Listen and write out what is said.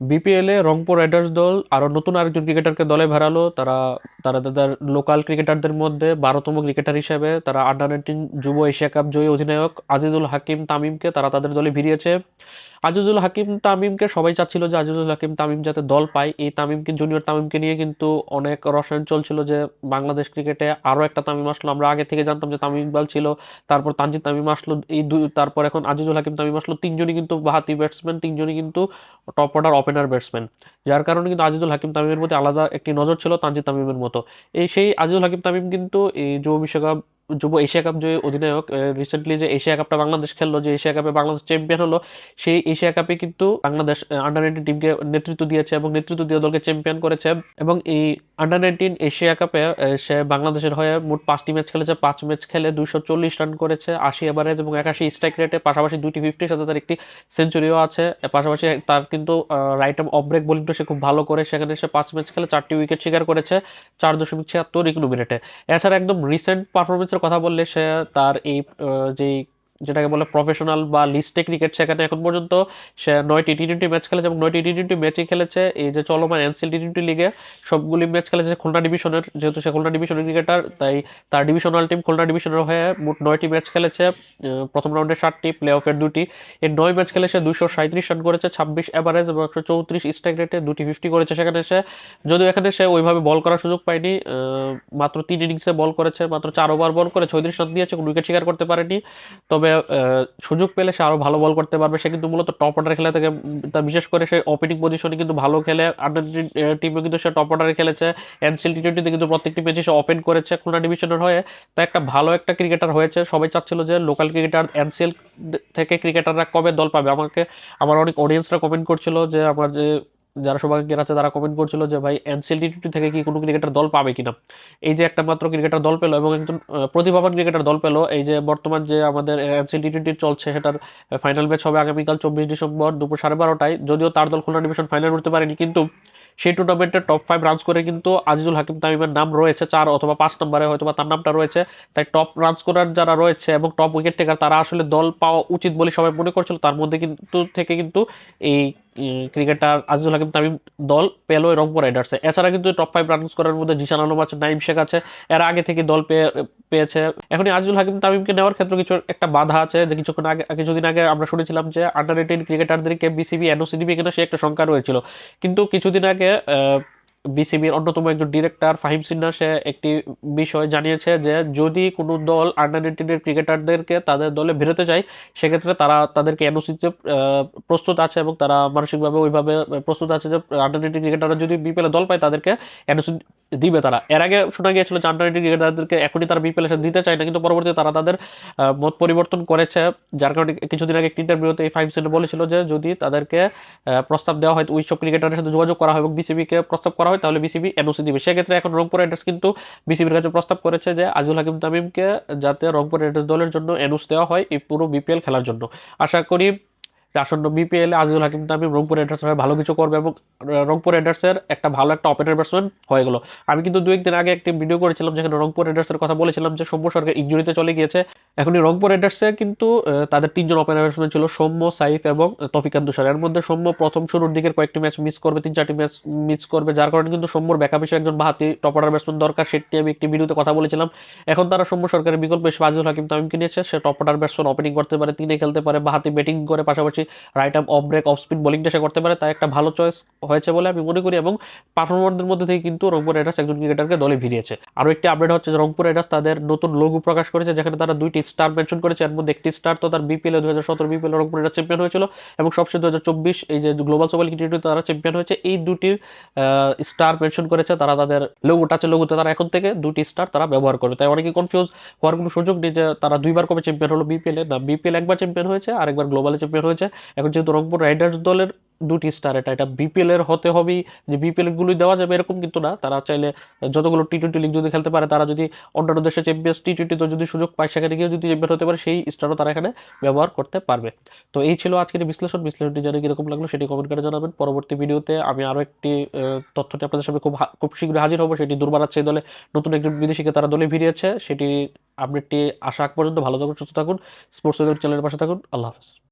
বিপিএলে রংপুর রাইডার্স দল আরও নতুন আরেকজন ক্রিকেটারকে দলে ভেড়ালো তারা তারা তাদের লোকাল ক্রিকেটারদের মধ্যে বারোতম ক্রিকেটার হিসেবে, তারা আন্ডার নাইনটিন যুব এশিয়া কাপ জয়ী অধিনায়ক আজিজুল হাকিম তামিমকে তারা তাদের দলে ভিড়িয়েছে। আজিজুল হাকিম তামিমকে সবাই চাচ্ছিল যে আজিজুল হাকিম তামিম যাতে দল পায়। এই তামিমকে জুনিয়র তামিমকে নিয়ে কিন্তু অনেক রসায়ন চলছিল যে বাংলাদেশ ক্রিকেটে আরও একটা তামিম আসলো। আমরা আগে থেকে জানতাম যে তামিম ইকবাল ছিল, তারপর তানজিদ তামিম আসলো, এই দুই, তারপর এখন আজিজুল হাকিম তামিম আসলো। তিনজনই কিন্তু বাহাতি ব্যাটসম্যান তিনজনই কিন্তু টপ অর্ডার ওপেনার ব্যাটসম্যান যার কারণে কিন্তু আজিজুল হাকিম তামিমের প্রতি আলাদা একটি নজর ছিল তানজিদ তামিমের মতো। এই সেই আজিজুল হাকিম তামিম কিন্তু এই যুব বিশ্বকাপ যুব এশিয়া কাপ জয়ী অধিনায়ক রিসেন্টলি যে এশিয়া কাপটা বাংলাদেশ খেললো, যে এশিয়া কাপে বাংলাদেশ চ্যাম্পিয়ন হলো, সেই এশিয়া কাপে কিন্তু বাংলাদেশ আন্ডার নাইনটিন টিমকে নেতৃত্ব দিয়েছে এবং নেতৃত্ব দিয়ে দলকে চ্যাম্পিয়ন করেছে। এবং এই আন্ডার নাইনটিন এশিয়া কাপে সে বাংলাদেশের হয়ে মোট পাঁচটি ম্যাচ খেলেছে। পাঁচ ম্যাচ খেলে দুশো চল্লিশ রান করেছে, আশি এভারেজ এবং একাশি স্ট্রাইক রেটে পাশাপাশি দুইটি ফিফটির সাথে তার একটি সেঞ্চুরিও আছে। পাশাপাশি তার কিন্তু রাইট আর্ম অফ ব্রেক বোলিংটা সে খুব ভালো করে সেখানে সে পাঁচ ম্যাচ খেলে চারটি উইকেট শিকার করেছে, চার দশমিক ছিয়াত্তর ইকনো মিনিটে এছাড়া একদম রিসেন্ট পারফরমেন্সের কথা বললে সে তার এই যেই যেটাকে বলে প্রফেশনাল বা লিস্টে ক্রিকেট সেখানে এখন পর্যন্ত সে নয়টি টি টোয়েন্টি ম্যাচ খেলেছে এবং নয়টি টি টোয়েন্টি ম্যাচই খেলেছে। এই যে চলমান এনসিএল টি টোয়েন্টি লিগে সবগুলি ম্যাচ খেলেছে খুলনা ডিভিশনের যেহেতু সে খুলনা ডিভিশনের ক্রিকেটার তাই তার ডিভিশনাল টিম খুলনা ডিভিশনের হয়ে মোট নয়টি ম্যাচ খেলেছে। প্রথম রাউন্ডে ষাটটি প্লে অফের দুটি। এই নয় ম্যাচ খেলে সে দুশো সাঁত্রিশ রান করেছে, ছাব্বিশ অ্যাভারেজ এবং একশো চৌত্রিশ স্ট্রাইক রেটে দুটি ফিফটি করেছে সেখানে সে। যদিও এখানে সে ওইভাবে বল করার সুযোগ পায়নি মাত্র তিন ইনিংসে বল করেছে, মাত্র চার ওভার বল করে ছয়ত্রিশ রান দিয়েছে উইকেট শিকার করতে পারেনি। তবে আহ, সুযোগ পেলে সে আরও ভালো বল করতে পারবে। সে কিন্তু মূলত টপ অর্ডার খেলে থেকে। তার বিশেষ করে সে ওপেনিং পজিশনে কিন্তু ভালো খেলে। আন্ডার টিমে কিন্তু সে টপ অর্ডারে খেলেছে। এনসিএল টি টোয়েন্টিতে কিন্তু প্রত্যেকটি ম্যাচে সে ওপেন করেছে খুলনা ডিভিশনের হয়ে। তা একটা ভালো একটা ক্রিকেটার হয়েছে। সবাই চাচ্ছিল যে লোকাল ক্রিকেটার এনসিএল থেকে ক্রিকেটাররা কবে দল পাবে? আমাকে আমার অনেক অডিয়েন্সরা কমেন্ট করছিল যে আমার যে যারা সৌভাগ্যের আছে, তারা কমেন্ট করছিল যে, ভাই এনসিএল টি থেকে কি কোনো ক্রিকেটার দল পাবে কিনা? এই যে একটা মাত্র ক্রিকেটার দল পেল এবং একজন প্রতিভাবান ক্রিকেটার দল পেল, এই যে বর্তমান যে আমাদের এনসিএল টি চলছে, সেটার ফাইনাল ম্যাচ হবে আগামীকাল চব্বিশ ডিসেম্বর দুপুর সাড়ে বারোটায়। যদিও তার দল খুলনা ডিভিশন ফাইনাল উঠতে পারেনি, কিন্তু সেই টুর্নামেন্টের টপ ফাইভ রানস করে কিন্তু আজিজুল হাকিম তামিমের নাম রয়েছে চার অথবা পাঁচ নম্বরে হয়তো বা তার নামটা রয়েছে। তাই টপ রানস করার যারা রয়েছে এবং টপ উইকেট টেকার তারা আসলে দল পাওয়া উচিত বলে সবাই মনে করছিল। তার মধ্যে কিন্তু, থেকে কিন্তু এই ক্রিকেটার আজিজুল হাকিম তামিম দল পেল রংপুর রাইডার্সে এছাড়া কিন্তু টপ ফাইভ রান করার মধ্যে জিশান আলম আছে নাইম শেখ আছে। এর আগে থেকে দল পেয়ে, পেয়েছে। এখন এই আজিজুল হাকিম তামিমকে নেওয়ার ক্ষেত্রে কিছু একটা বাধা আছে যে কিছুক্ষণ আগে, কিছুদিন আগে আমরা শুনেছিলাম যে আন্ডার এইটিন ক্রিকেটারদেরকে বিসিবি এনওসি দিবে কিনা সে একটা শঙ্কা রয়েছিল। কিন্তু কিছুদিন আগে বিসিবির অন্যতম একজন ডিরেক্টর ফাহিম সিনহা, সে একটি বিষয় জানিয়েছে যে যদি কোনো দল আন্ডার নাইনটিনের ক্রিকেটারদেরকে তাদের দলে বেরোতে চায়, সেক্ষেত্রে তারা তাদেরকে এনওসিতে প্রস্তুত আছে এবং তারা মানসিকভাবে ওইভাবে প্রস্তুত আছে যে আন্ডার নাইনটিন ক্রিকেটাররা যদি বিপিএলে দল পায়, তাদেরকে এনওসি দিবে তারা। এর আগে শোনা গিয়েছিল যে আন্ডার ক্রিকেটারদেরকে এখনই তারা বিপিএলে দিতে চায় না, কিন্তু পরবর্তীতে তারা তাদের মত পরিবর্তন করেছে, যার কারণে কিছুদিন আগে একটি ইন্টারভিউতে এই ফাইভ সেন্ট বলেছিল যে যদি তাদেরকে প্রস্তাব দেওয়া হয় ওই সব ক্রিকেটারের সাথে যোগাযোগ করা হয় এবং বিসিবিকে প্রস্তাব করা হয়, তাহলে বিসিবি এনওসি দিবে। সেক্ষেত্রে এখন রংপুর রাইডার্স কিন্তু বিসিবির কাছে প্রস্তাব করেছে যে আজুল হাকিম তামিমকে যাতে রংপুর রাইডার্স দলের জন্য এনওসি দেওয়া হয় এই পুরো বিপিএল খেলার জন্য। আশা করি আসন্ন বিপিএল আজিজুল হাকিম তামিম রংপুর রাইডার্স হয়ে ভালো কিছু করবে এবং রংপুর রাইডার্সের একটা ভালো একটা ওপেনার ব্যাটসম্যান হয়ে গেল। আমি কিন্তু দু একদিন আগে একটি ভিডিও করেছিলাম যেখানে রংপুর রাইডার্সের কথা বলেছিলাম যে সৌম্য সরকার ইঞ্জুরিতে চলে গিয়েছে। এখন এই রংপুর রাইডার্সে কিন্তু তাদের তিনজন ওপেনার ব্যাটসম্যান ছিল সৌম্য, সাইফ এবং তফিকান তুষার এর মধ্যে সৌম্য প্রথম শুরুর দিকের কয়েকটি ম্যাচ মিস করবে, তিন চারটি ম্যাচ মিস করবে, যার কারণে কিন্তু সৌম্যর ব্যাকআপ হিসেবে একজন বাহাতি টপ অর্ডার ব্যাটসম্যান দরকার, সেটি আমি একটি ভিডিওতে কথা বলেছিলাম। এখন তারা সৌম্য সরকারের বিকল্প হিসেবে আজিজুল হাকিম তামিমকে নিয়েছে। সে টপ অর্ডার ব্যাটসম্যান ওপেনিং করতে পারে, তিনে খেলতে পারে, বাহাতি ব্যাটিং করে, পাশাপাশি right arm off break off spin বোলিংটা সে করতে পারে, তাই একটা ভালো চয়েস হয়েছে বলে আমি মনে করি এবং পারফরমারদের মধ্যে থেকে কিন্তু রংপুর রাইডার্স একজন ক্রিকেটারকে দলে ভিড়িয়েছে। আরও একটি আপডেট হচ্ছে যে রংপুর রাইডার্স তাদের নতুন লঘু প্রকাশ করেছে, যেখানে তারা দুইটি স্টার মেনশন করেছে। এর মধ্যে একটি স্টার তো তার বিপিএল দু হাজার সতেরো বিপিএল রংপুর রাইডার্স চ্যাম্পিয়ন হয়েছিল এবং সবশেষ দু হাজার চব্বিশ এই যে গ্লোবাল সবাল টি তারা চ্যাম্পিয়ন হয়েছে। এই দুটির স্টার মেনশন করেছে, তারা তাদের লঘুটা আছে লঘুতে তারা এখন থেকে দুটি স্টার তারা ব্যবহার করবে তাই অনেকে কনফিউজ হওয়ার কোনো সুযোগ নেই যে তারা দুইবার কবে চ্যাম্পিয়ন হলো বিপিএলে না বিপিএল একবার চ্যাম্পিয়ন হয়েছে আর একবার গ্লোবালে চ্যাম্পিয়ন হয়েছে। এখন যেহেতু রংপুর রাইডার্স দলের দুটি স্টার এটা এটা বিপিএল এর হতে হবেই। যে বিপিএল গুলোই দেওয়া যাবে এরকম কিন্তু না। তারা চাইলে যতগুলো টি টোয়েন্টি লিগ যদি খেলতে পারে, তারা যদি অন্যান্য দেশে চ্যাম্পিয়ন্স টি টোয়েন্টিতে যদি সুযোগ পায়, সেখানে গিয়ে যদি চ্যাম্পিয়ন হতে পারে, সেই স্টারও তারা এখানে ব্যবহার করতে পারবে। তো এই ছিল আজকের বিশ্লেষণ। বিশ্লেষণটি জানে কীরকম লাগল সেটি কমেন্ট করে জানাবেন। পরবর্তী ভিডিওতে আমি আরও একটি তথ্যটি আপনাদের সামনে খুব খুব শীঘ্রই হাজির হব। সেটি দুর্বার দলে। নতুন একজন বিদেশিকে তারা দলে ভিড়িয়েছে। সেটি আপডেটটি আসা আগ পর্যন্ত ভালো থাকুন, সুস্থ থাকুন। স্পোর্টস চ্যানেলের পাশে থাকুন। আল্লাহ হাফেজ।